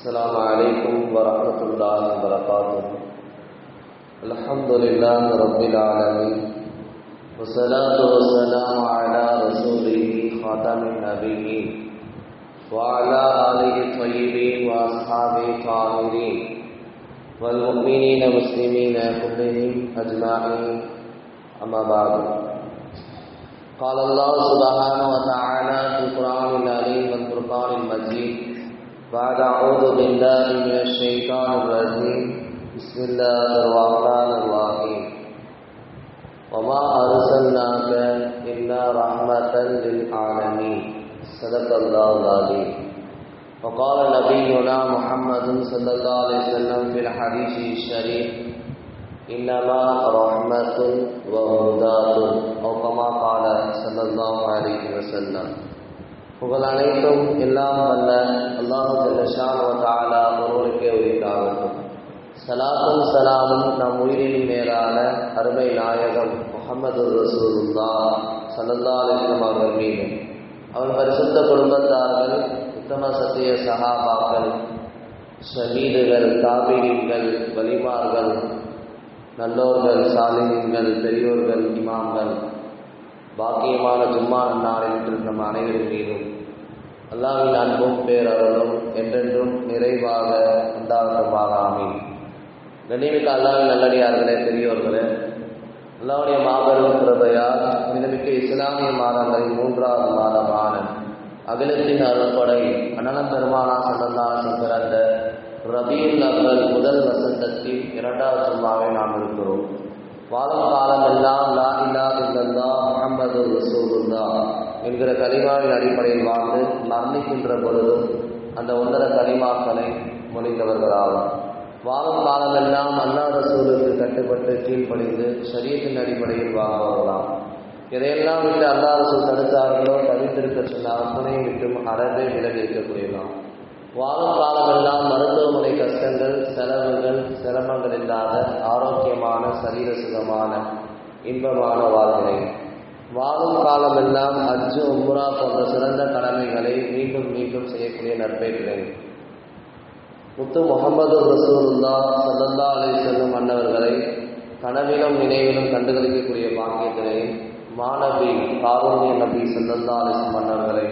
السلام عليكم ورحمة الله وبركاته. الحمد لله رب العالمين. والصلاة والسلام على رسوله خاتم النبيين وعلى آله الطيبين وأصحابه الطاهرين والمؤمنين المسلمين كلهم أجمعين. أما بعد. قال الله سبحانه وتعالى في القرآن العليم والفرقان المجيد بعد أعوذ بالله من الشيطان الرجيم بسم الله الرحمن الرحيم وما أرسلناك إلا رحمة للعالمين صدق الله العظيم وقال نبينا محمد صلى الله عليه وسلم في الحديث الشريف إنما رحمة وهداة أو كما قال صلى الله عليه وسلم. புகழ் அனைத்தும் எல்லாம் வல்ல அல்லாஹு ஜல்லஷான் ஒருவருக்கே உரித்தாகட்டும். சலாத்தும் சலாமும் நம் உயிரின் மேலான அருமை நாயகம் முகமது ரசூலுல்லா சல்லல்லா அலிஸ்லம் அவர்கள் மீது. அவன் பரிசுத்த குடும்பத்தார்கள் உத்தம சத்திய சகாபாக்கள் ஷமீதுகள் தாபீர்கள் வலிமார்கள் நல்லோர்கள் சாலினின்கள் பெரியோர்கள் இமாம்கள் பாக்கியமான ஜும்மா நாளில் நம் அனைவரின் மீதும் அல்லாவின் அன்பும் பேரருளும் என்றென்றும் நிறைவாக உண்டாகட்டுமாக ஆமீன். கண்ணியமிக்க அல்லாவின் நல்லடியார்களே பெரியோர்களே அல்லாவுடைய மாபெரும் கிருபையால் மிகமிக்க இஸ்லாமிய மாதங்களின் மூன்றாவது மாதமான அகிலத்தின் அருள்படை அனலம் பெருமானா சந்தந்தாசம் பிறந்த ரபியுல் அவ்வல் முதல் வசந்தத்தின் இரண்டாவது சும்மாவை நாம் இருக்கிறோம். வாழும் காலமெல்லாம் லா இல்லா இல்லல்லா முகமது ரசூல். என்கிற கலிமாவின் அடிப்படையில் வாழ்ந்து மரணிக்கின்ற பொழுதும் அந்த ஒன்றர கலிமாக்களை மொழிந்தவர்களாகும் வாழும் காலமெல்லாம் அல்லா ரசூலுக்கு கட்டுப்பட்டு கீழ்ப்படிந்து சரியத்தின் அடிப்படையில் வாழ்பவர்களாம். எதையெல்லாம் விட்டு அல்லா ரசூல் தடுத்தார்களோ தவிர்த்திருக்க சொன்ன அத்தனையும் விட்டும் அறவே விலகி இருக்கக்கூடியலாம் வாழும் காலமெல்லாம் மருத்துவமனை கஷ்டங்கள் செலவுகள் சிரமங்கள் இல்லாத ஆரோக்கியமான சரீர சுகமான இன்பமான வாழ்க்கை வாழும் காலமெல்லாம் அஜு உம்ரா போன்ற சிறந்த கடமைகளை மீண்டும் மீண்டும் செய்யக்கூடிய நற்பெயர்களை முத்து முகமது ரசூலுல்லா சதந்தா அலை செல்லும் மன்னவர்களை கனவிலும் நினைவிலும் கண்டுகளிக்கக்கூடிய பாக்கியத்தினை மாணவி காரூண்ய நபி சதந்தா அலை மன்னவர்களை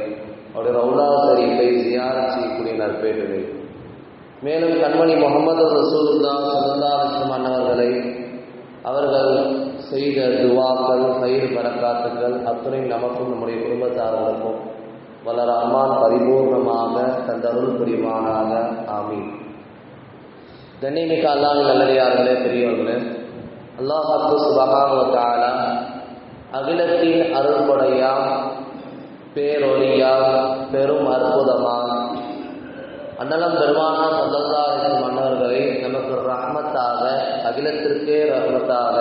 அவருடைய ரவுலா ஷரீஃபை ஜியாரத் செய்யக்கூடிய நற்பேற்றுகள் மேலும் கண்மணி முகமது ரசூலுல்லா சதந்தா அலிஸ்லம் மன்னவர்களை அவர்கள் செய்த துவாக்கள் கயிறு பறக்காத்துக்கள் அத்துணை நமக்கும் நம்முடைய குடும்பத்தாரர்களுக்கும் வளர அம்மான் பரிபூர்ணமாக தந்தருள் புரிவானாக. ஆமீன். தண்ணிமிக்க அல்லாஹ் நல்லடியார்களே பெரியவர்களே அல்லாஹாக்கு சுபகான அகிலத்தின் அருள்படையா பேரொழியா பெரும் அற்புதமாக அண்ணலம் பெருமானா சல்லல்லாஹின் மன்னர்களை நமக்கு ரஹமத்தாக அகிலத்திற்கே ரஹமத்தாக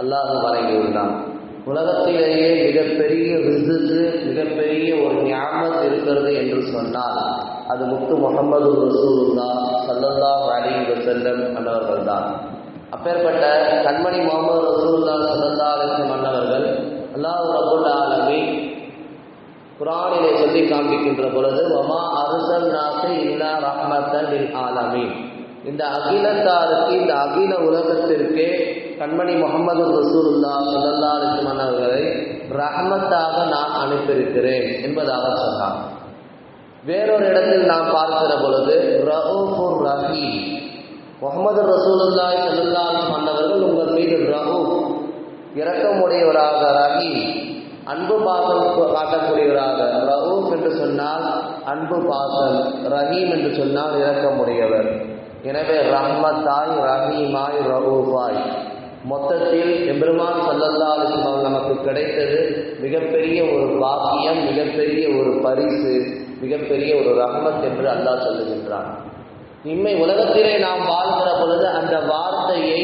அல்லாஹ் வழங்கியுள்ளான் உலகத்திலேயே மிகப்பெரிய விசுக்கு மிகப்பெரிய ஒரு ஞாபகம் இருக்கிறது என்று சொன்னால் அது முத்து முகமது ரசூலுல்லா சல்லல்லா அலி வசல்லம் மன்னவர்கள் தான். அப்பேற்பட்ட கண்மணி முகமது ரசூல்லா சல்லல்லா அலிஸ்லம் மன்னவர்கள் அல்லாஹ் ரபுல் ஆலமி குரானிலே சொல்லி காண்பிக்கின்ற பொழுது வமா அருசல் நாசு இல்லா ரஹ்மத்தன் ஆலமீன். இந்த அகிலத்தாருக்கு இந்த அகில உலகத்திற்கே கண்மணி முகமது ரசூலுல்லா சுல்லா அலிஸ்மான் அவர்களை ரஹ்மத்தாக நான் அனுப்பியிருக்கிறேன் என்பதாக சொன்னார். வேறொரு இடத்தில் நாம் பார்க்கிற பொழுது ரஹூஃபுர் ரஹீம். முகமது ரசூலுல்லா சல்லல்லா அலிஸ்மான் உங்கள் மீது ரஹூப் இரக்கமுடையவராக ரஹீம். அன்பு பாசம் காட்டக்கூடியவராக ரவுஃப் என்று சொன்னால் அன்பு பாசம் ரஹீம் என்று சொன்னால் இறக்கமுடையவர் எனவே ரஹ்மத்தாய் ரஹீமாய் ரவுஃபாய் மொத்தத்தில் எம்பெருமான் சல்லல்லா அலிஸ்லாம் நமக்கு கிடைத்தது மிகப்பெரிய ஒரு பாக்கியம் மிகப்பெரிய ஒரு பரிசு மிகப்பெரிய ஒரு ரஹ்மத் என்று அல்லாஹ் சொல்லுகின்றான். இம்மை உலகத்திலே நாம் வாழ்கிற பொழுது அந்த வார்த்தையை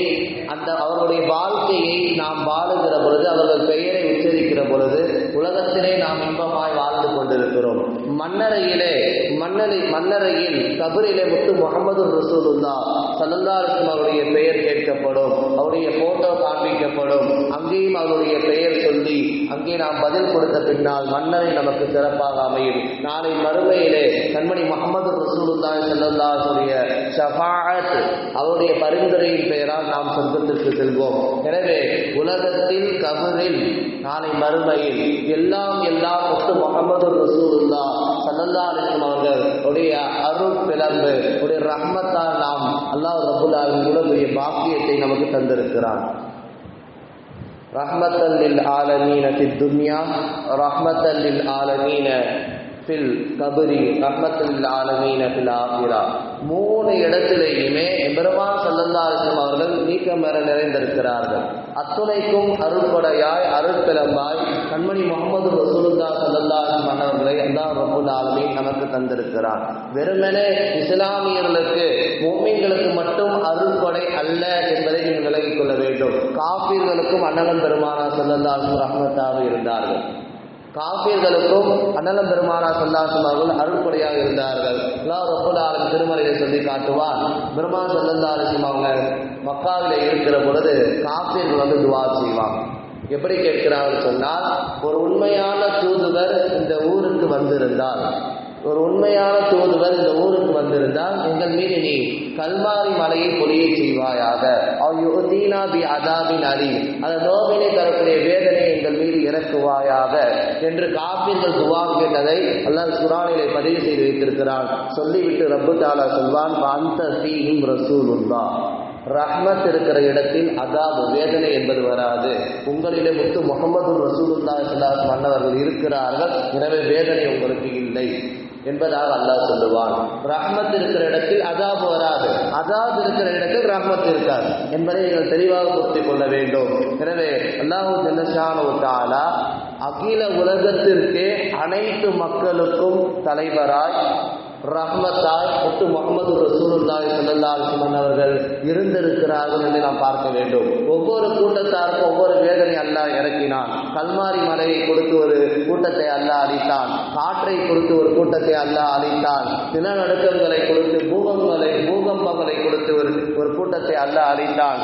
அந்த அவர்களுடைய வாழ்க்கையை நாம் வாழுகிற பொழுது அவர்கள் பெயரை பொழுது உலகத்திலே நாம் இன்பமாய் வாழ்ந்து கொண்டிருக்கிறோம். மன்னரையிலே மன்னரை மன்னரையில் கபரிலே முத்து முகமது ரசூலுல்லா சல்லல்லாருக்கும் அவருடைய பெயர் கேட்கப்படும். அவருடைய போட்டோ காண்பிக்கப்படும். அங்கேயும் அவருடைய பெயர் சொல்லி அங்கே நாம் பதில் கொடுத்த பின்னால் மன்னரை நமக்கு சிறப்பாக அமையும். நாளை மறுமையிலே கண்மணி முகமது ரசூலுல்லா ரசூலுல்லாஹி ஸல்லல்லாஹுடைய அவருடைய பரிந்துரையின் பெயரால் நாம் சொர்க்கத்திற்கு செல்வோம். எனவே உலகத்தில் கபரில் நாளை மறு மறுமையில் எல்லாம் எல்லாம் முத்து முகமது ரசூல்லா சல்லல்லா அலிஸ்லாம் அவர்கள் உடைய அருள் பிளம்பு உடைய ரஹ்மத்தால் நாம் அல்லாஹ் ரபுல்லாவின் இவ்வளவு பாக்கியத்தை நமக்கு தந்திருக்கிறான். ரஹ்மத்தல் ஆலமீன துன்யா ரஹ்மத்தல் ஆலமீன பில் கபரி ரஹ்மத்தல் ஆலமீன பில் ஆகிரா. மூணு இடத்திலேயுமே எம்பெருமான் சல்லல்லா அவர்கள் நீக்கம் பெற நிறைந்திருக்கிறார்கள். அத்துணைக்கும் அருள்படையாய் அருட்பிளம்பாய் கண்மணி முகமது ரசூலுல்லா சல்லல்லா அலிஸ்லாம் அவர்களை அல்லாஹ் ரபுல் ஆலமி நமக்கு தந்திருக்கிறார். வெறுமனே இஸ்லாமியர்களுக்கு மூமின்களுக்கு மட்டும் அருள்படை அல்ல என்பதை நீங்கள் விலகிக் கொள்ள வேண்டும். காப்பீர்களுக்கும் அண்ணலம் பெருமானா சல்லல்லா ரஹ்மத்தாக இருந்தார்கள். காப்பியர்களுக்கும் அண்ணலம் பெருமானா சல்லாசம் அவர்கள் அருள்படையாக இருந்தார்கள். அல்லா ரப்புல் ஆலம் திருமறையை சொல்லி காட்டுவான். பெருமான் சல்லல்லா அலிஸ்லாம் அவங்க மக்காவில் இருக்கிற பொழுது காப்பீர்கள் வந்து துவா செய்வாங்க. எப்படி கேட்கிறார்கள் சொன்னால் ஒரு உண்மையான தூதுவர் இந்த ஊருக்கு வந்திருந்தார். ஒரு உண்மையான தூதுவர் இந்த ஊருக்கு வந்திருந்தால் எங்கள் மீது நீ கல்மாரி மலையை பொழிய செய்வாயாக. அவதீனா பி அதாபின் அலி அந்த நோவினை தரக்கூடிய வேதனை எங்கள் மீது இறக்குவாயாக என்று காப்பீர்கள் துவா கேட்டதை அல்லாஹ் குரானிலே பதிவு செய்து வைத்திருக்கிறான். சொல்லிவிட்டு ரப்பு தாலா சொல்வான் அந்த ரசூல் ரசூலுல்லா. ரஹ்மத் இருக்கிற இடத்தில் அதாவது வேதனை என்பது வராது. உங்களிலே முத்து முகமது ரசூலுல்லா சல்லாஸ் மன்னவர்கள் இருக்கிறார்கள். எனவே வேதனை உங்களுக்கு இல்லை. என்பதாக அல்லாஹ் சொல்லுவான். ரஹ்மத் இருக்கிற இடத்தில் அதாப் வராது அதாப் இருக்கிற இடத்தில் ரஹ்மத் இருக்காது. என்பதை நீங்கள் தெளிவாக புரிந்து கொள்ள வேண்டும். எனவே அல்லாஹு ஜல்லஷானு தாலா அகில உலகத்திற்கே அனைத்து மக்களுக்கும் தலைவராய் ரஹ்மத்தாய் முத்து முகமது ரசூலுல்லாய் சல்லா அலிஸ்மன் அவர்கள் இருந்திருக்கிறார்கள் என்று நாம் பார்க்க வேண்டும். ஒவ்வொரு கூட்டத்தாருக்கும் ஒவ்வொரு வேதனை அல்லாஹ் இறக்கினான். கல்மாரி மலையை கொடுத்து ஒரு கூட்டத்தை அல்லாஹ் அளித்தான் காற்றை கொடுத்து ஒரு கூட்டத்தை அல்லாஹ் அளித்தான் நிலநடுக்கங்களை கொடுத்து பூகங்களை பூகம்பங்களை கொடுத்து ஒரு ஒரு கூட்டத்தை அல்லாஹ் அளித்தான்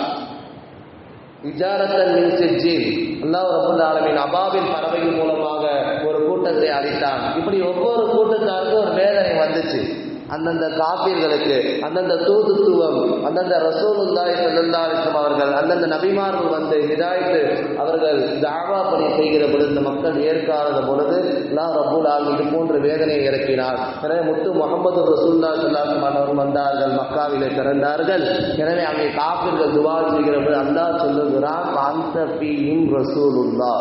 இஜாரத்தன் மின் சிஜில் அல்லாஹ் ரபுல் ஆலமின் பறவையின் மூலமாக ஒரு கூட்டத்தை அளித்தான் இப்படி ஒவ்வொரு கூட்டத்தாருக்கும் ஒரு வேதனை வந்துச்சு. அந்தந்த காப்பீர்களுக்கு அந்தந்த தூதுத்துவம் அந்தந்த ரசூலுல்லாய் சல்லல்லாஹிஸ்லாம் அவர்கள் அந்தந்த நபிமார்கள் வந்து ஹிதாயத்து அவர்கள் தாவா பணி செய்கிற பொழுது இந்த மக்கள் ஏற்காத பொழுது எல்லாம் ரபுல் ஆல் இது போன்ற வேதனையை இறக்கினார். எனவே முத்து முகமது ரசூல்லா சல்லாஹம் அவர்கள் வந்தார்கள் மக்காவிலே பிறந்தார்கள். எனவே அங்கே காப்பீர்கள் துவா செய்கிற பொழுது அல்லாஹ் சொல்லுகிறான் அந்த பீயும் ரசூலுல்லா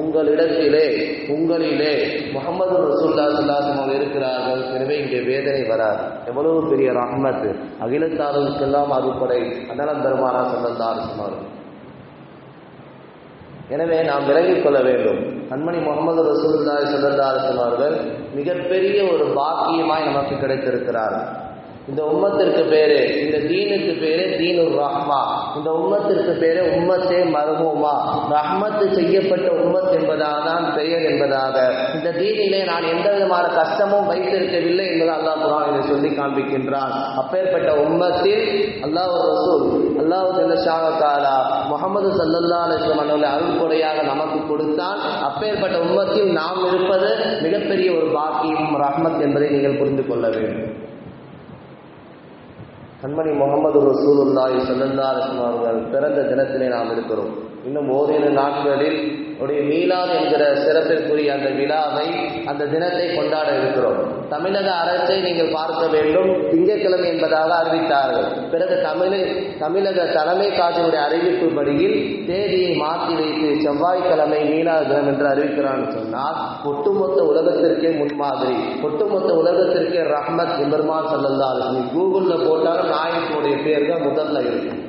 உங்களிடத்திலே உங்களிலே முகமது ரசூல்லா சுல்லாசம் அவர் இருக்கிறார்கள். எனவே இங்கே வேதனை வராது. எவ்வளவு பெரிய ரஹ்மத் அகிலத்தார்களுக்கெல்லாம் அறுப்படை அண்ணலம் பெருமானா சல்லல்லா சொன்னார் எனவே நாம் விலகிக் கொள்ள வேண்டும். கண்மணி முகமது ரசூல்லா சல்லல்லா சொன்னார்கள் மிகப்பெரிய ஒரு பாக்கியமாய் நமக்கு கிடைத்திருக்கிறார்கள். இந்த உம்மத்திற்கு பேரு இந்த தீனுக்கு பேரு தீனுர் ரஹ்மா இந்த உம்மத்திற்கு பேரு உம்மத்தே மருகூமா ரஹ்மத்து செய்யப்பட்ட உம்மத் என்பதாக தான் பெயர் என்பதாக. இந்த தீனிலே நான் எந்த விதமான கஷ்டமும் வைத்திருக்கவில்லை என்பதை அல்லாஹ் குரான் இதை சொல்லி காண்பிக்கின்றான். அப்பேற்பட்ட உம்மத்தில் அல்லாஹ் ரசூல் அல்லாஹ் ஜல்லஷாவத்தாலா முகமது சல்லல்லா அலிஸ்லாம் அவர்களை அருள்கொடையாக நமக்கு கொடுத்தான். அப்பேற்பட்ட உம்மத்தில் நாம் இருப்பது மிகப்பெரிய ஒரு பாக்கியம் ரஹ்மத் என்பதை நீங்கள் புரிந்து கொள்ள வேண்டும். கண்மணி முகமது ரசூலுல்லாஹி சல்லல்லா அலிஸ்லாம் அவர்கள் பிறந்த தினத்திலே நாம் இருக்கிறோம். இன்னும் ஓரிரு நாட்களில் உடைய மீலாத் என்கிற சிறப்பிற்குரிய அந்த விழாவை அந்த தினத்தை கொண்டாட இருக்கிறோம். தமிழக அரசை நீங்கள் பார்க்க வேண்டும். திங்கட்கிழமை என்பதாக அறிவித்தார்கள். பிறகு தமிழ் தமிழக தலைமை காட்சியுடைய அறிவிப்புபடியில் தேதியை மாற்றி வைத்து செவ்வாய்க்கிழமை மீலாத தினம் என்று அறிவிக்கிறான்னு சொன்னால் ஒட்டுமொத்த உலகத்திற்கே முன்மாதிரி ஒட்டுமொத்த உலகத்திற்கே ரஹ்மத் எம்பெருமான் சல்லல்லா நீ கூகுளில் போட்டாலும் நாயகனுடைய பேர் தான் முதல்ல இருக்கும்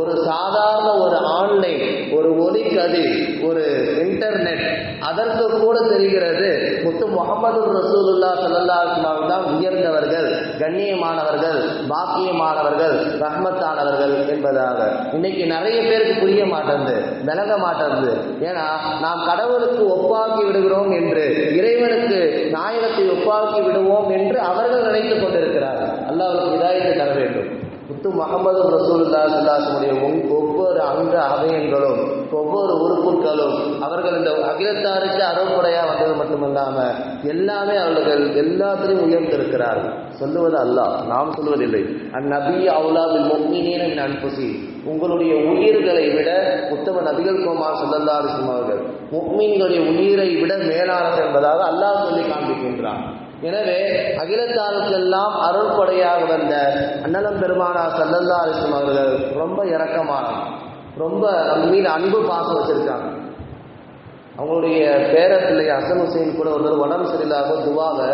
ஒரு சாதாரண ஒரு ஆன்லைன் ஒரு ஒலிக்கதிர் ஒரு இன்டர்நெட் அதற்கு கூட தெரிகிறது முத்து முகமது ரசூலுல்லா சல்லா தான் உயர்ந்தவர்கள் கண்ணியமானவர்கள் பாக்கியமானவர்கள் ரஹ்மத்தானவர்கள் என்பதாக. இன்னைக்கு நிறைய பேருக்கு புரிய மாட்டேங்குது விளங்க மாட்டேங்குது. ஏன்னா நாம் கடவுளுக்கு ஒப்பாக விடுகிறோம் என்று இறைவனுக்கு நாயகத்தை ஒப்பாக்கி விடுவோம் என்று அவர்கள் நினைத்துக் கொண்டிருக்கிறார்கள் அல்லாஹ் அவர்களுக்கு இதாயத்தை தர வேண்டும் முத்து முகமது ரசூலுல்லா ஒவ்வொரு அங்க அவயங்களும் ஒவ்வொரு உறுப்புகளும் அவர்கள் இந்த அகிலத்தாருக்கு அறவுப்படையா வந்தது மட்டுமல்லாம எல்லாமே அவர்கள் எல்லாத்திலையும் உயர்ந்திருக்கிறார்கள். சொல்லுவது அல்லாஹ் நாம் சொல்வதில்லை. அந்நபி அவுலாவில் மொம்மினேன் அன்புசி. உங்களுடைய உயிர்களை விட உத்தம நபிகள் குமார் சொல்லல்லா அவர்கள் முக்மீன்களுடைய உயிரை விட மேலானது என்பதாக அல்லாஹ் சொல்லி காண்பிக்கின்றான். எனவே அகிலத்தாருக்கெல்லாம் அருள்படையாக வந்த அண்ணலம் பெருமானா சல்லல்லா அலிஸ்லாம் அவர்கள் ரொம்ப இரக்கமான ரொம்ப நம்ம மீது அன்பு பாசம் வச்சிருக்காங்க. அவங்களுடைய பேரப்பிள்ளை அசன் ஹுசைன் கூட ஒரு உடம்பு சரியில்லாத துவாவை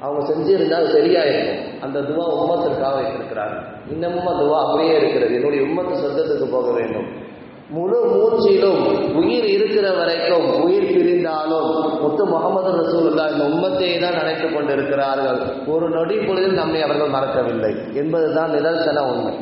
அவங்க செஞ்சிருந்தா அது சரியாயிருக்கும் அந்த துவா உம்மத்திற்காக வைத்திருக்கிறார் இன்னமும் அந்த துவா அப்படியே இருக்கிறது. என்னுடைய உம்மத்து சொந்தத்துக்கு போக வேண்டும். முழு மூச்சிலும் உயிர் இருக்கிற வரைக்கும் உயிர் பிரிந்தாலும் முத்து முகமது ரசூலுல்லா இந்த உம்மத்தையே தான் நினைத்துக் கொண்டிருக்கிறார்கள். ஒரு நொடி பொழுதில் நம்மை அவர்கள் மறக்கவில்லை. என்பதுதான் நிதர்சன உண்மை.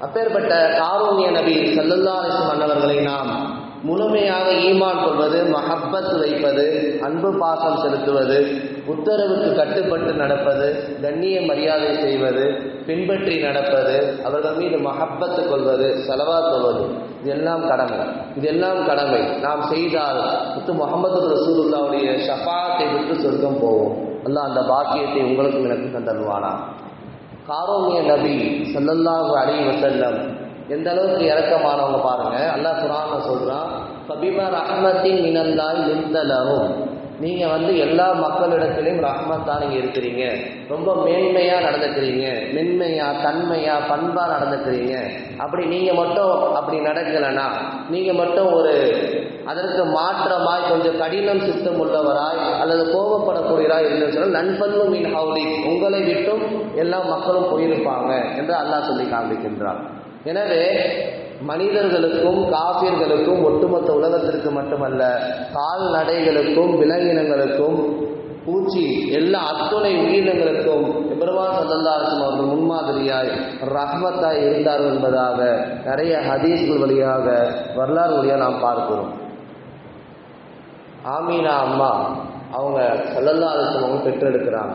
அப்பேற்பட்ட காரூண்ய நபி சல்லல்லா மன்னவர்களை நாம் முழுமையாக ஈமான் கொள்வது மஹப்பத் வைப்பது அன்பு பாசம் செலுத்துவது உத்தரவுக்கு கட்டுப்பட்டு நடப்பது கண்ணிய மரியாதை செய்வது பின்பற்றி நடப்பது அவர்கள் மீது மஹப்பத்து கொள்வது செலவா கொள்வது இதெல்லாம் கடமை. இதெல்லாம் கடமை. நாம் செய்தால் முத்து முகமது ரசூலுல்லாவுடைய ஷஃபாத்தை விட்டு சொர்க்கம் போவோம் அல்ல அந்த பாக்கியத்தை உங்களுக்கும் எனக்கு தந்தல்வானா காரோமிய நபி சல்லல்லாஹு அலி வசல்லம் எந்த அளவுக்கு இறக்கமானவங்க பாருங்க. அல்லாஹ் குரான சொல்றான் ஃபபிமா ரஹ்மத்தின் மினல்லாய் லிந்தலஹும். நீங்க வந்து எல்லா மக்களிடத்திலையும் ரஹ்மத்தா நீங்க இருக்கிறீங்க. ரொம்ப மேன்மையா நடந்துக்கிறீங்க. மென்மையா தன்மையா பண்பா நடந்துக்கிறீங்க. அப்படி நீங்க மட்டும் அப்படி நடக்கலைன்னா நீங்க மட்டும் ஒரு அதற்கு மாற்றமாய் கொஞ்சம் கடினம் சித்தம் உள்ளவராய் அல்லது கோபப்படக்கூடியராய் இருந்து சொன்னால் நண்பன்னும் மீன் ஹவுலி உங்களை விட்டும் எல்லா மக்களும் போயிருப்பாங்க என்று அல்லாஹ் சொல்லி காண்பிக்கின்றார் எனவே மனிதர்களுக்கும் காபியர்களுக்கும் ஒட்டுமொத்த உலகத்திற்கு மட்டுமல்ல கால்நடைகளுக்கும் விலங்கினங்களுக்கும் பூச்சி எல்லா அத்துணை உயிரினங்களுக்கும் எபெருமான் சல்லல்லாஹும் அவர்கள் முன்மாதிரியாய் ரஹ்மத்தாய் இருந்தார்கள் என்பதாக நிறைய ஹதீஸ்கள் வழியாக வரலாறு வழியாக நாம் பார்க்கிறோம். ஆமீனா அம்மா அவங்க சல்லல்லா அவங்க பெற்றெடுக்கிறாங்க.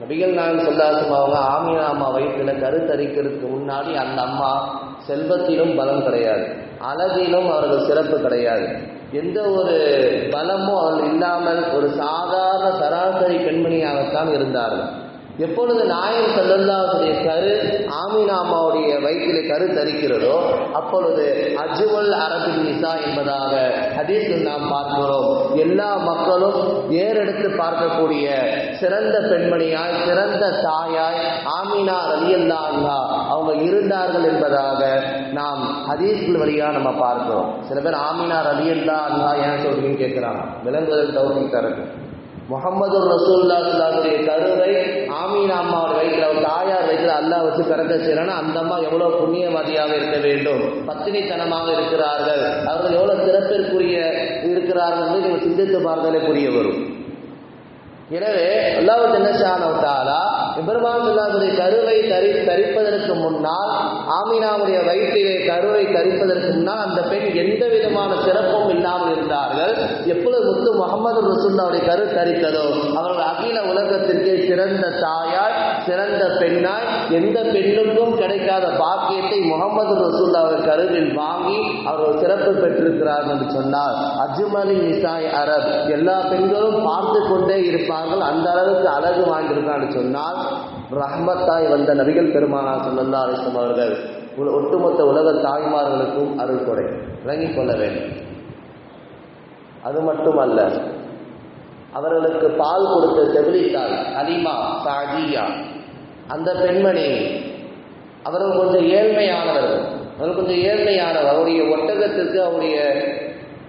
நபிகள் நாயகம் சொல்லாசும் அவங்க ஆமீனா அம்மா வயிற்றுல கருத்தரிக்கிறதுக்கு முன்னாடி அந்த அம்மா செல்வத்திலும் பலம் கிடையாது. அழகிலும் அவர்கள் சிறப்பு கிடையாது. எந்த ஒரு பலமும் அவர்கள் இல்லாமல் ஒரு சாதாரண சராசரி பெண்மணியாகத்தான் இருந்தார்கள். எப்பொழுது நாயம் செல்லல்லாவுடைய கரு ஆமினாமாவுடைய அம்மாவுடைய வயிற்றிலே கரு தரிக்கிறதோ அப்பொழுது அஜுவல் அரபின் நிசா என்பதாக ஹதீஸில் நாம் பார்க்கிறோம். எல்லா மக்களும் ஏறெடுத்து பார்க்கக்கூடிய சிறந்த பெண்மணியாய் சிறந்த தாயாய் ஆமினா ரலியல்லா அண்ணா அவங்க இருந்தார்கள் என்பதாக நாம் ஹதீஸ்கள் வழியாக நம்ம பார்க்கிறோம். சில பேர் ஆமினா ரலியல்லா அண்ணா ஏன் சொல்றீங்கன்னு கேட்கிறாங்க. விலங்குதல் தௌஃபீக் தரது முகமது ரசூல்லா சொல்லாவுடைய கருவை ஆமீனா அவர் வயிற்றில் அவர் தாயார் வயிற்றில் அல்லா வச்சு பிறக்க செய்யறனா அந்த அம்மா எவ்வளவு புண்ணியவாதியாக இருக்க வேண்டும்? பத்தினித்தனமாக இருக்கிறார்கள். அவர்கள் எவ்வளவு சிறப்பிற்குரிய இருக்கிறார்கள் என்று நீங்கள் சிந்தித்து பார்த்தாலே புரிய வரும். எனவே அல்லாஹ் ஜன்னஷானவத்தாலா இப்ரமான் சொல்லாவுடைய கருவை தரி தரிப்பதற்கு முன்னால் ஆமினாவுடைய வயிற்றிலே கருவை தரிப்பதற்கு முன்னால் அந்த பெண் எந்த விதமான சிறப்பும் இல்லாமல் இருந்தார்கள். எப்பொழுது முத்து முகமது ரசூல்லாவுடைய கரு தரித்ததோ அவர்கள் அகில உலகத்திற்கே சிறந்த தாயாய் சிறந்த பெண்ணாய் எந்த பெண்ணுக்கும் கிடைக்காத பாக்கியத்தை முகமது ரசூல்லாவுடைய கருவில் வாங்கி அவர்கள் சிறப்பு பெற்றிருக்கிறார்கள் என்று சொன்னார் அஜ்மலி நிசாய் அரப் எல்லா பெண்களும் பார்த்து கொண்டே இருப்பார்கள் அந்த அளவுக்கு அழகு வாங்கியிருக்கான்னு சொன்னால் ரஹ்மத்தாய் வந்த நபிகள் பெருமானா சொல்லல்லா அலிஸ்லம் அவர்கள் ஒட்டுமொத்த உலக தாய்மார்களுக்கும் அருள் கொடை விளங்கிக் கொள்ள வேண்டும். அது மட்டுமல்ல அவர்களுக்கு பால் கொடுத்த செவிலித்தாள் அலிமா சாஜியா அந்த பெண்மணி அவர்கள் கொஞ்சம் ஏழ்மையானவர் அவர் கொஞ்சம் ஏழ்மையானவர் அவருடைய ஒட்டகத்திற்கு அவருடைய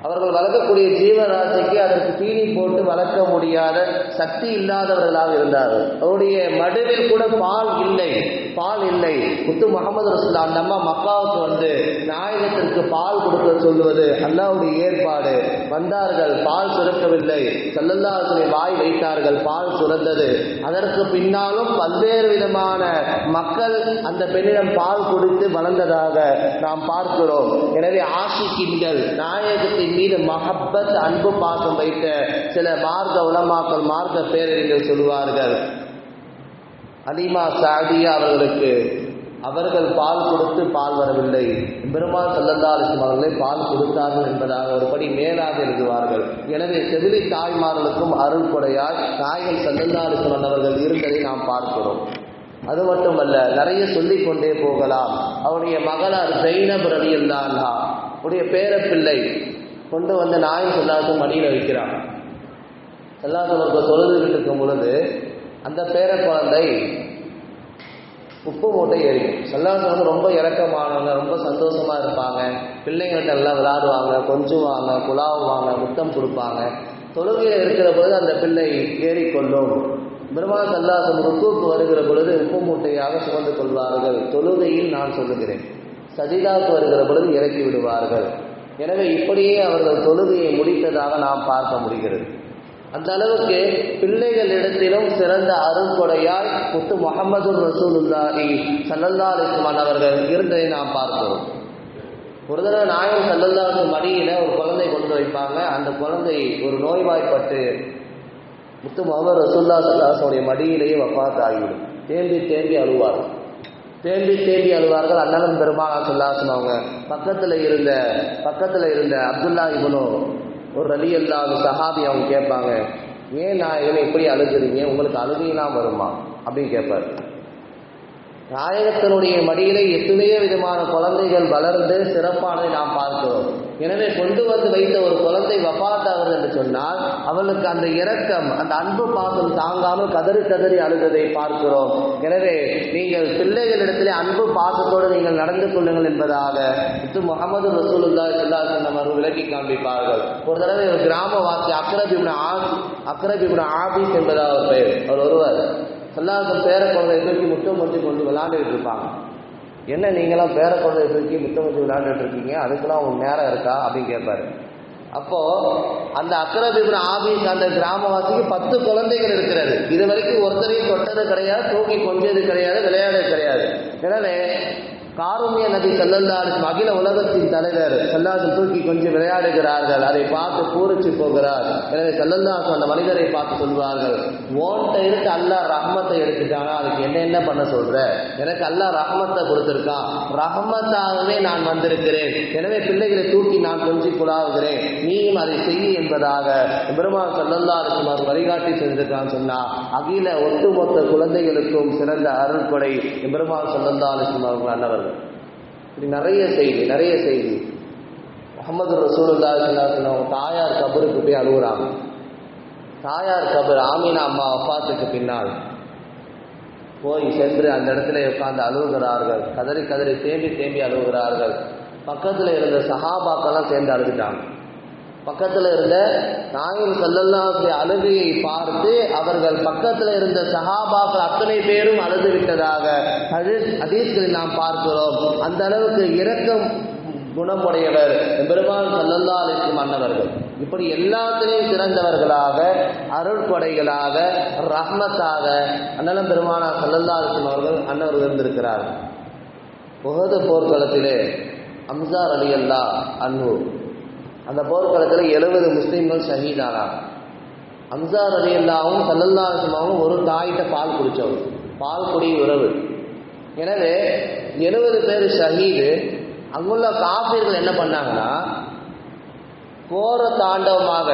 அவர்கள் வளர்க்கக்கூடிய ஜீவராசிக்கு அதற்கு தீனி போட்டு வளர்க்க முடியாத சக்தி இல்லாதவர்களாக இருந்தார்கள். அவருடைய மடுவில் கூட பால் இல்லை. பால் இல்லை. முத்து முகமது ரசூல்லா அந்த அம்மா மக்காவுக்கு வந்து நாயகத்திற்கு பால் கொடுக்க சொல்லுவது அல்லாவுடைய ஏற்பாடு. வந்தார்கள். பால் சுரக்கவில்லை. சல்லல்லாஹுடைய வாய் வைத்தார்கள். பால் சுரந்தது. அதற்கு பின்னாலும் பல்வேறு விதமான மக்கள் அந்த பெண்ணிடம் பால் கொடுத்து வளர்ந்ததாக நாம் பார்க்கிறோம். எனவே ஆசிக்கின்கள் நாயகத்தின் மீது மஹப்பத் அன்பு பாசம் வைத்த சில மார்க்க உலமாக்கள் மார்க்க பேரறிஞர்கள் சொல்வார்கள் அலிமா சாதியா அவர்களுக்கு அவர்கள் பால் கொடுத்து பால் வரவில்லை. பெருமாள் சல்லல்லாலிஸ்லம் அவர்களை பால் கொடுத்தார்கள் என்பதாக ஒருபடி மேலாக எழுதுவார்கள். எனவே செவிலி தாய்மார்களுக்கும் அருள் கொடையாய் தாய்கள் சல்லல்லாலிஸ்லம் அவர்கள் இருந்ததை நாம் பார்க்கிறோம். அது மட்டுமல்ல நிறைய சொல்லிக் கொண்டே போகலாம். அவருடைய மகளார் ஜெயினப் ரவி உடைய பேரப்பிள்ளை கொண்டு வந்து நாயும் சொல்லாதும் மடியில் வைக்கிறான். செல்லாதவருக்கு தொழுதுகிட்டு இருக்கும் பொழுது அந்த பேர குழந்தை உப்பு மூட்டை எரிக்கும் செல்லாசம் வந்து ரொம்ப இறக்கமானவங்க ரொம்ப சந்தோஷமாக இருப்பாங்க. பிள்ளைங்கள்ட்ட எல்லாம் விளாடுவாங்க கொஞ்சுவாங்க குழாவுவாங்க முத்தம் கொடுப்பாங்க. தொழுகையில் இருக்கிற பொழுது அந்த பிள்ளை ஏறிக்கொள்ளும். பெருமா சல்லாசம் ருக்குவுக்கு வருகிற பொழுது உப்பு மூட்டையாக சுமந்து கொள்வார்கள். தொழுகையில் நான் சொல்லுகிறேன். சஜிதாவுக்கு வருகிற பொழுது இறக்கி விடுவார்கள். எனவே இப்படியே அவர்கள் தொழுகையை முடித்ததாக நாம் பார்க்க முடிகிறது. அந்த அளவுக்கு பிள்ளைகளிடத்திலும் சிறந்த அருள்கொடையாய் முத்து முகமது ரசூலுல்லாஹி சல்லல்லா அலிஸ்மான் அவர்கள் இருந்ததை நாம் பார்க்கிறோம். ஒரு தடவை நாயகம் சல்லல்லாவுக்கு மடியில் ஒரு குழந்தை கொண்டு வைப்பாங்க. அந்த குழந்தை ஒரு நோய்வாய்ப்பட்டு முத்து முகமது ரசூல்லா சல்லாசனுடைய மடியிலேயே வப்பாத்தாகிவிடும் தேம்பி தேம்பி அழுவார்கள் தேம்பி தேம்பி அழுவார்கள். அண்ணலும் பெருமானா சொல்லாசன் அவங்க பக்கத்தில் இருந்த பக்கத்தில் இருந்த அப்துல்லா இவனோ ஒரு ரலி அல்லாத சஹாபி அவங்க கேட்பாங்க ஏன் நான் இவனை இப்படி அழுகுறீங்க உங்களுக்கு அழுகையெல்லாம் வருமா? அப்படின்னு கேட்பார். நாயகத்தினுடைய மடியிலே எத்தனையோ விதமான குழந்தைகள் வளர்ந்து சிறப்பானதை நாம் பார்க்கிறோம். எனவே கொண்டு வந்து வைத்த ஒரு குழந்தை வப்பாத்தாவது என்று சொன்னால் அவளுக்கு அந்த இரக்கம் அந்த அன்பு பாசம் தாங்காமல் கதறி கதறி அழுததை பார்க்கிறோம். எனவே நீங்கள் பிள்ளைகளிடத்திலே அன்பு பாசத்தோடு நீங்கள் நடந்து கொள்ளுங்கள் என்பதாக இது முகமது ரசூலுல்லா இல்லாசன் அவர்கள் விளக்கி காண்பிப்பார்கள். ஒரு தடவை ஒரு கிராமவாசி அக்ரபிபுன ஆ அக்ரபிபுன ஆபிஸ் என்பதாக பெயர். அவர் ஒருவர் சொல்லாத பேர குழந்தைய தூக்கி முத்தம் வச்சு கொண்டு விளாண்டுக்கிட்டு இருப்பாங்க. என்ன நீங்களாம் பேர குழந்தைய தூக்கி முத்தம் வச்சு விளாண்டுட்டு இருக்கீங்க? அதுக்கெல்லாம் உங்களுக்கு நேரம் இருக்கா? அப்படின்னு கேட்பாரு. அப்போ அந்த அக்கரபிபின் ஆபீஸ் அந்த கிராமவாசிக்கு பத்து குழந்தைகள் இருக்கிறது. இது வரைக்கும் ஒருத்தரையும் தொட்டது கிடையாது தூக்கி கொஞ்சது கிடையாது விளையாடுறது கிடையாது. எனவே காருமிய நபி செல்லல்லாறு அகில உலகத்தின் தலைவர் செல்லாது தூக்கி கொஞ்சம் விளையாடுகிறார்கள். அதை பார்த்து பூரிச்சு போகிறார். எனவே செல்லல்லாசு அந்த மனிதரை பார்த்து சொல்வார்கள் ஓன்ட்ட இருக்கு அல்லா ரஹ்மத்தை எடுத்துட்டானா? அதுக்கு என்ன என்ன பண்ண சொல்ற? எனக்கு அல்லா ரஹ்மத்தை கொடுத்துருக்கான். ரஹ்மத்தாகவே நான் வந்திருக்கிறேன். எனவே பிள்ளைகளை தூக்கி நான் கொஞ்சம் குழாவுகிறேன் நீயும் அதை செய்ய என்பதாக பெருமாள் செல்லல்லாருக்கு அவர் வழிகாட்டி செஞ்சிருக்கான்னு சொன்னா அகில ஒட்டுமொத்த குழந்தைகளுக்கும் சிறந்த அருள் கொடை பெருமாள் செல்லல்லாருக்கும் அவர்கள் நல்லவர்கள் இப்படி நிறைய செய்தி நிறைய செய்தி. முகமது ரசூலுல்லா அவங்க தாயார் கபருக்கு போய் அழுகுறாங்க. தாயார் கபர் ஆமீனா அம்மா அப்பாத்துக்கு பின்னால் போய் சென்று அந்த இடத்துல உட்கார்ந்து அழுகுகிறார்கள். கதறி கதறி தேம்பி தேம்பி அழுகுகிறார்கள். பக்கத்தில் இருந்த சஹாபாக்கெல்லாம் சேர்ந்து அழுதுட்டாங்க. பக்கத்தில் இருந்த நாயும் செல்லல்லாவுடைய அழுகையை பார்த்து அவர்கள் பக்கத்தில் இருந்த சஹாபாக்கள் அத்தனை பேரும் அழுது விட்டதாக அதீஸ்களில் நாம் பார்க்கிறோம். அந்த அளவுக்கு இரக்கம் குணமுடையவர் பெருமாள் சல்லல்லா அலிஸ்லம் அன்னவர்கள் இப்படி எல்லாத்திலையும் சிறந்தவர்களாக அருள்கொடைகளாக ரஹ்மத்தாக அண்ணலம் பெருமானா சல்லல்லா அலிஸ்லம் அவர்கள் அன்னவர்கள் இருந்திருக்கிறார் உகது போர்க்களத்திலே அம்சார் அலி அல்லா அன்பு அந்த போர்க்களத்தில் எழுபது முஸ்லீம்கள் ஷஹீதானாங்க அம்சார் அலி அல்லாவும் சல்லல்லா ஒரு தாயிட்ட பால் குடித்தவர் பால் குடி உறவு. எனவே எழுபது பேர் ஷஹீது அங்குள்ள காப்பீர்கள் என்ன பண்ணாங்கன்னா கோர தாண்டவமாக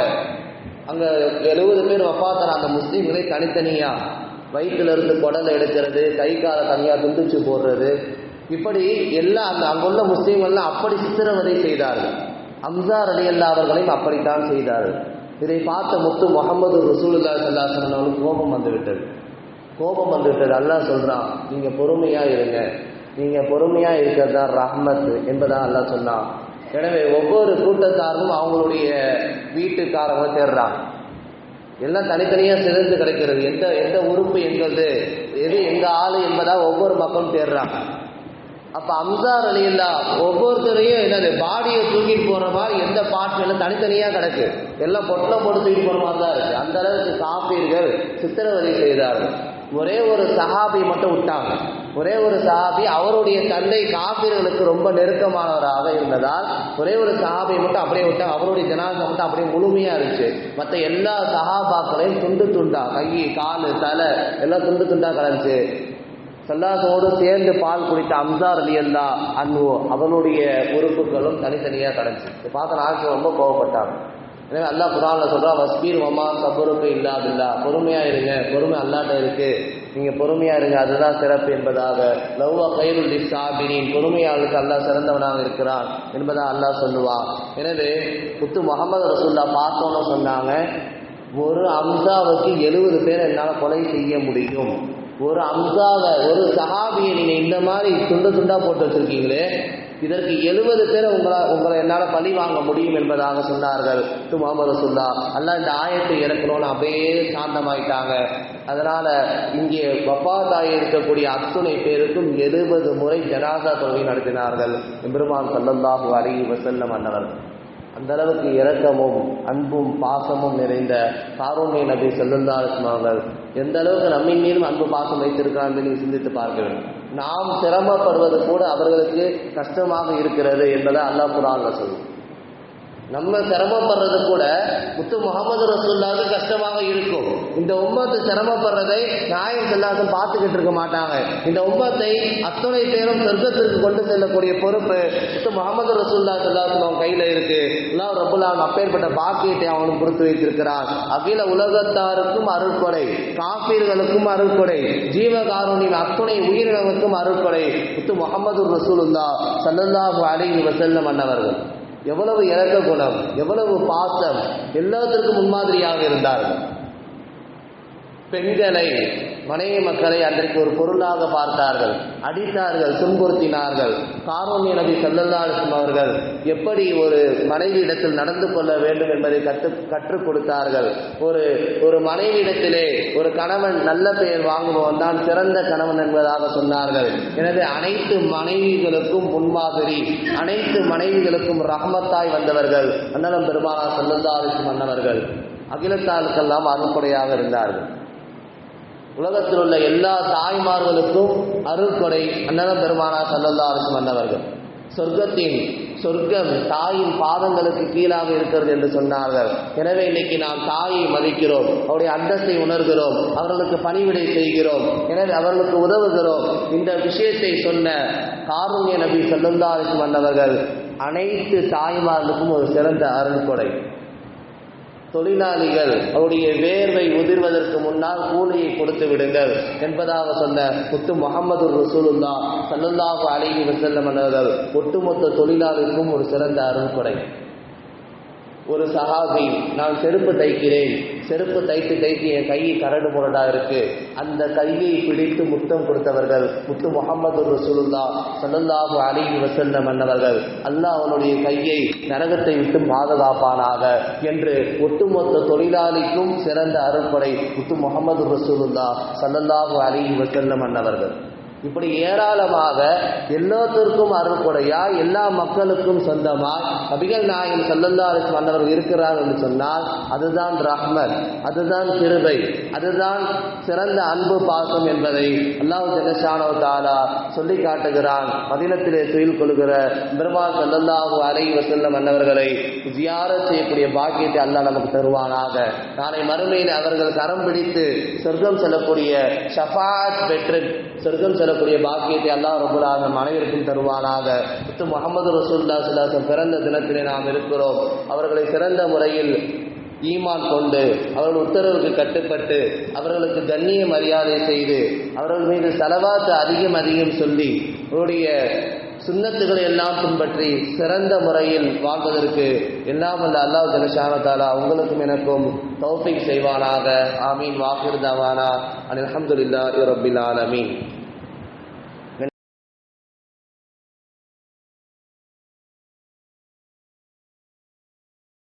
அங்கே எழுபது பேர் வப்பாத்தன அந்த முஸ்லீம்களை தனித்தனியாக வயிற்றிலிருந்து குடலை எடுக்கிறது கை காலை தனியாக துண்டிச்சு போடுறது. இப்படி எல்லா அந்த அங்குள்ள முஸ்லீம்கள்லாம் அப்படி சித்திரவதை செய்தார்கள். அம்சார் அலி அல்லா அவர்களையும் அப்படித்தான் செய்தார்கள் இதை பார்த்த முத்து முகமது ரசூலுல்லா சல்லா அவர்களுக்கு கோபம் வந்துவிட்டது கோபம் வந்துவிட்டது அல்லாஹ் சொல்றான் நீங்க பொறுமையா இருங்க. நீங்க பொறுமையா இருக்கிறது தான் ரஹ்மத் என்பதா அல்லாஹ் சொன்னான். எனவே ஒவ்வொரு கூட்டத்தாரும் அவங்களுடைய வீட்டுக்காரங்க தேடுறாங்க. எல்லாம் தனித்தனியா சிறந்து கிடைக்கிறது. எந்த எந்த உறுப்பு எங்களது? எது எங்க ஆளு என்பதா ஒவ்வொரு மக்களும் தேடுறாங்க. அப்ப அம்சார் அலில்லா ஒவ்வொருத்தரையும் என்னது பாடியை தூக்கிட்டு போற மாதிரி எந்த பாட்டுகளும் தனித்தனியா கிடக்கு? எல்லாம் பொட்டலம் போட்டு தூக்கிட்டு போற மாதிரி தான் இருக்கு. அந்த அளவுக்கு காப்பீர்கள் சித்திரவதை செய்தார்கள். ஒரே ஒரு சஹாபி மட்டும் விட்டாங்க. ஒரே ஒரு சஹாபி அவருடைய தந்தை காப்பீர்களுக்கு ரொம்ப நெருக்கமானவராக இருந்ததால் ஒரே ஒரு சஹாபி மட்டும் அப்படியே விட்டாங்க அவருடைய ஜனாசா மட்டும் அப்படியே முழுமையா இருந்துச்சு. மற்ற எல்லா சஹாபாக்களையும் துண்டு துண்டா கை காலு தலை எல்லாம் துண்டு துண்டா கலந்துச்சு. சல்லாசோடு சேர்ந்து பால் குடித்த அம்சார் அலி அல்லா அன்பு அவனுடைய உறுப்புகளும் தனித்தனியா கிடைச்சி இதை பார்த்த ஆட்சி ரொம்ப கோவப்பட்டாங்க எனவே அல்லாஹ் குரான்ல சொல்றா வஸ்பீர் மமா சபருக்கு இல்லாதில்லா பொறுமையா இருங்க பொறுமை அல்லாட்ட இருக்கு. நீங்க பொறுமையா இருங்க அதுதான் சிறப்பு என்பதாக. லவ்வா கைருல் சாபினின் பொறுமையாளுக்கு அல்லாஹ் சிறந்தவனாக இருக்கிறான் என்பதாக அல்லாஹ் சொல்லுவான் எனவே குத்து முகமது ரசூல்லா பார்த்தோன்னு சொன்னாங்க ஒரு அம்சாவுக்கு எழுபது பேர் என்னால் கொலை செய்ய முடியும். ஒரு அம்சாவை ஒரு சஹாபியை நீங்கள் இந்த மாதிரி துண்டு துண்டா போட்டு வச்சிருக்கீங்களே இதற்கு எழுபது பேரை உங்களை உங்களை என்னால் பழி வாங்க முடியும் என்பதாக சொன்னார்கள். து முகமது சொல்லா அல்லாஹ் இந்த ஆயத்தை இறக்கணும்னு அப்படியே சாந்தமாயிட்டாங்க. அதனால இங்கே வப்பாத்தாய் இருக்கக்கூடிய அத்துணை பேருக்கும் எழுபது முறை ஜனாசா தொழுகை நடத்தினார்கள். எம்பெருமான் சல்லல்லாஹு அலைஹி வசல்லம் அன்னவர்கள் அந்த அளவுக்கு இரக்கமும் அன்பும் பாசமும் நிறைந்த காரூண்ய நபி செல்லுந்தாலும் எந்த அளவுக்கு நம்மின் மீதும் அன்பு பாசம் வைத்திருக்கிறான் என்று நீங்கள் சிந்தித்து பார்க்க வேண்டும். நாம் சிரமப்படுவது கூட அவர்களுக்கு கஷ்டமாக இருக்கிறது என்பதை அல்லாஹ் குரான்ல சொல்லும் நம்ம சிரமப்படுறது கூட முத்து முகமது ரசூல்லாவுக்கு கஷ்டமாக இருக்கும். இந்த உம்மத்து சிரமப்படுறதை நியாயம் செல்லாசம் பார்த்துக்கிட்டு இருக்க மாட்டாங்க. இந்த உம்மத்தை அத்துணை பேரும் சொர்க்கத்திற்கு கொண்டு செல்லக்கூடிய பொறுப்பு முத்து முகமது ரசூல்லா செல்லாசம் அவன் கையில் இருக்கு. எல்லாம் ரபுல்லான் அப்பேற்பட்ட பாக்கியத்தை அவனும் கொடுத்து வைத்திருக்கிறான் அகில உலகத்தாருக்கும் அருள்கொடை காப்பீர்களுக்கும் அருள்கொடை ஜீவகாரூனின் அத்துணை உயிரினங்களுக்கும் அருள்கொடை முத்து முகமது ரசூலுல்லா சல்லல்லாஹு அலி வசல்லம் அன்னவர்கள் எவ்வளவு இறக்க குணம் எவ்வளவு பாசம் எல்லாத்திற்கும் முன்மாதிரியாக இருந்தார்கள். பெண்களை மனைவி மக்களை அன்றைக்கு ஒரு பொருளாக பார்த்தார்கள். அடித்தார்கள் துன்புறுத்தினார்கள். காரோனிய நபி சல்லல்லாஹும் அவர்கள் எப்படி ஒரு மனைவியிடத்தில் நடந்து கொள்ள வேண்டும் என்பதை கற்று கற்றுக் கொடுத்தார்கள். ஒரு ஒரு மனைவி இடத்திலே ஒரு கணவன் நல்ல பெயர் வாங்குபவன் தான் சிறந்த கணவன் என்பதாக சொன்னார்கள். எனவே அனைத்து மனைவிகளுக்கும் முன்மாதிரி அனைத்து மனைவிகளுக்கும் ரஹமத்தாய் வந்தவர்கள் அண்ணலம் பெருமானா சல்லல்லாஹும் மன்னவர்கள் அகிலத்தாளுக்கெல்லாம் அருள்படையாக இருந்தார்கள். உலகத்தில் உள்ள எல்லா தாய்மார்களுக்கும் அருள்கொடை அன்னலம் பெருமானா சல்லல்லா அலிஸ்லம் அன்னவர்கள் சொர்க்கத்தின் சொர்க்கம் தாயின் பாதங்களுக்கு கீழாக இருக்கிறது என்று சொன்னார்கள். எனவே இன்னைக்கு நாம் தாயை மதிக்கிறோம் அவருடைய அந்தஸ்தை உணர்கிறோம் அவர்களுக்கு பணிவிடை செய்கிறோம் எனவே அவர்களுக்கு உதவுகிறோம். இந்த விஷயத்தை சொன்ன காருண்ய நபி சல்லல்லா மன்னவர்கள் அனைத்து தாய்மார்களுக்கும் ஒரு சிறந்த அருள்கொடை. தொழிலாளிகள் அவருடைய வேர்வை உதிர்வதற்கு முன்னால் கூலியை கொடுத்து விடுங்கள் என்பதாக சொன்ன முத்து முகமது ரசூலுல்லா சல்லுல்லாஹு அலைஹி வஸல்லம் அவர்கள் ஒட்டுமொத்த தொழிலாளிக்கும் ஒரு சிறந்த அருள்கொடை. ஒரு சஹாபி நான் செருப்பு தைக்கிறேன். செருப்பு தைத்து தைத்து என் கை கரடு முரடா இருக்கு. அந்த கையை பிடித்து முத்தம் கொடுத்தவர்கள் முத்து முகமது ரசூலுல்லா சல்லல்லாஹு அலி வஸல்லம் மன்னவர்கள் அல்லாஹ் அவனுடைய கையை நரகத்தை விட்டு பாதுகாப்பானாக. என்று ஒட்டுமொத்த தொழிலாளிக்கும் சிறந்த அருள்படை முத்து முகமது ரசூலுல்லா சல்லல்லாஹு அலி வஸல்லம் மன்னவர்கள் இப்படி ஏராளமாக எல்லாத்திற்கும் அருள்குடையா எல்லா மக்களுக்கும் சொந்தமாய் நபிகள் நாயகம் சல்லல்லா அலிஸ் மன்னவர் இருக்கிறார் என்று சொன்னால் அதுதான் ரஹ்மத் அதுதான் கிருபை அதுதான் சிறந்த அன்பு பாசம் என்பதை அல்லாஹ் ஜெகஷானோ தாலா சொல்லி காட்டுகிறான். மதினத்திலே துயில் கொள்கிற பெருமாள் சல்லல்லாஹு அலை வசல்லம் மன்னவர்களை ஜியார செய்யக்கூடிய பாக்கியத்தை அல்லாஹ் நமக்கு தருவானாக. நாளை மறுமையில் அவர்கள் கரம் பிடித்து சொர்க்கம் செல்லக்கூடிய ஷஃபாத் பெற்று சொர்க்கம் செல்ல செல்லக்கூடிய பாக்கியத்தை அல்லாஹ் ரபுல் ஆலம் அனைவருக்கும் தருவானாக. முத்து முகமது ரசூல்லா சுல்லாசம் பிறந்த தினத்திலே நாம் இருக்கிறோம். அவர்களை சிறந்த முறையில் ஈமான் கொண்டு அவர்கள் உத்தரவுக்கு கட்டுப்பட்டு அவர்களுக்கு கண்ணிய மரியாதை செய்து அவர்கள் மீது செலவாத்து அதிகம் அதிகம் சொல்லி அவருடைய சுண்ணத்துகளை எல்லாம் பின்பற்றி சிறந்த முறையில் வாழ்வதற்கு எல்லாம் அந்த அல்லாஹ் ஜலஷானதாலா உங்களுக்கும் எனக்கும் தௌஃபிக் செய்வானாக. ஆமீன். வாக்கிருதாவானா அல்ஹம்துலில்லாஹி ரப்பில் ஆலமீன்.